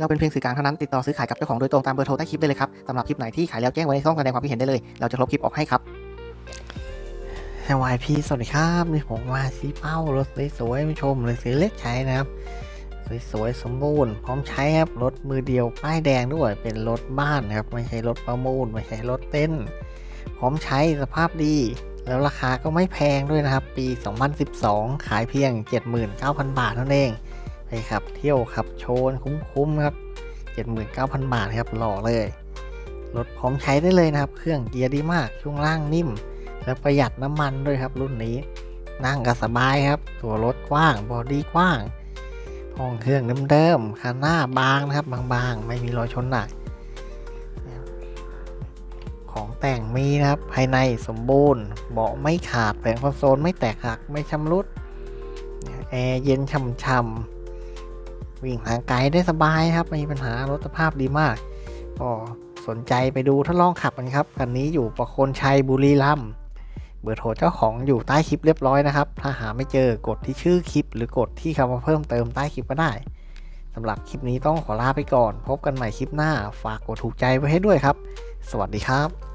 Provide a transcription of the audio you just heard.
เราเป็นเพียงสื่อกลางเท่านั้นติดต่อซื้อขายกับเจ้าของโดยตรงตามเบอร์โทรใต้คลิปได้เลยครับสำหรับคลิปไหนที่ขายแล้วแจ้งไว้ในช่องแสดงความคิดเห็นได้เลย เราจะลบคลิปออกให้ครับสวัสดีสวัสดีครับนี่ผมมาซีเป้ารถสวยๆมาชมเลยซื้อเล็กใช้นะครับสวยๆสมบูรณ์พร้อมใช้ครับรถมือเดียวป้ายแดงด้วยเป็นรถบ้านนะครับไม่ใช่รถประมูลไม่ใช่รถเต้น พร้อมใช้สภาพดี แล้วราคาก็ไม่แพงด้วยนะครับ ปี 2012 ขายเพียง 79,000 บาทเท่านั้นเอง ไปครับเที่ยวขับโชนคุ้มๆครับ 79,000 บาทครับหล่อเลย รถพร้อมใช้ได้เลยนะครับ เครื่องเกียร์ดีมากช่วงล่างนิ่ม แล้วประหยัดน้ำมันด้วยครับ รุ่นนี้นั่งก็สบายครับ ตัวรถกว้างบอดี้กว้างห้องเครื่องเดิมๆคันหน้าบางนะครับ บางๆ ไม่มีรอยชนหนักของแต่งมีนะครับ ภายในสมบูรณ์ เบาะไม่ขาดแผงคอนโซลไม่แตกหักไม่ชำรุดแอร์เย็นช่ำๆ วิ่งทางไกลได้สบายครับไม่มีปัญหารถสภาพดีมากก็สนใจไปดูทดลองขับกันครับคันนี้อยู่ประโคนชัยบุรีรัมย์เบอร์โทรเจ้าของอยู่ใต้คลิปเรียบร้อยนะครับ ถ้าหาไม่เจอกดที่ชื่อคลิป หรือกดที่คำว่าเพิ่มเติมใต้คลิปก็ได้สำหรับคลิปนี้ต้องขอลาไปก่อน พบกันใหม่คลิปหน้า ฝากกดถูกใจไว้ให้ด้วยครับ สวัสดีครับ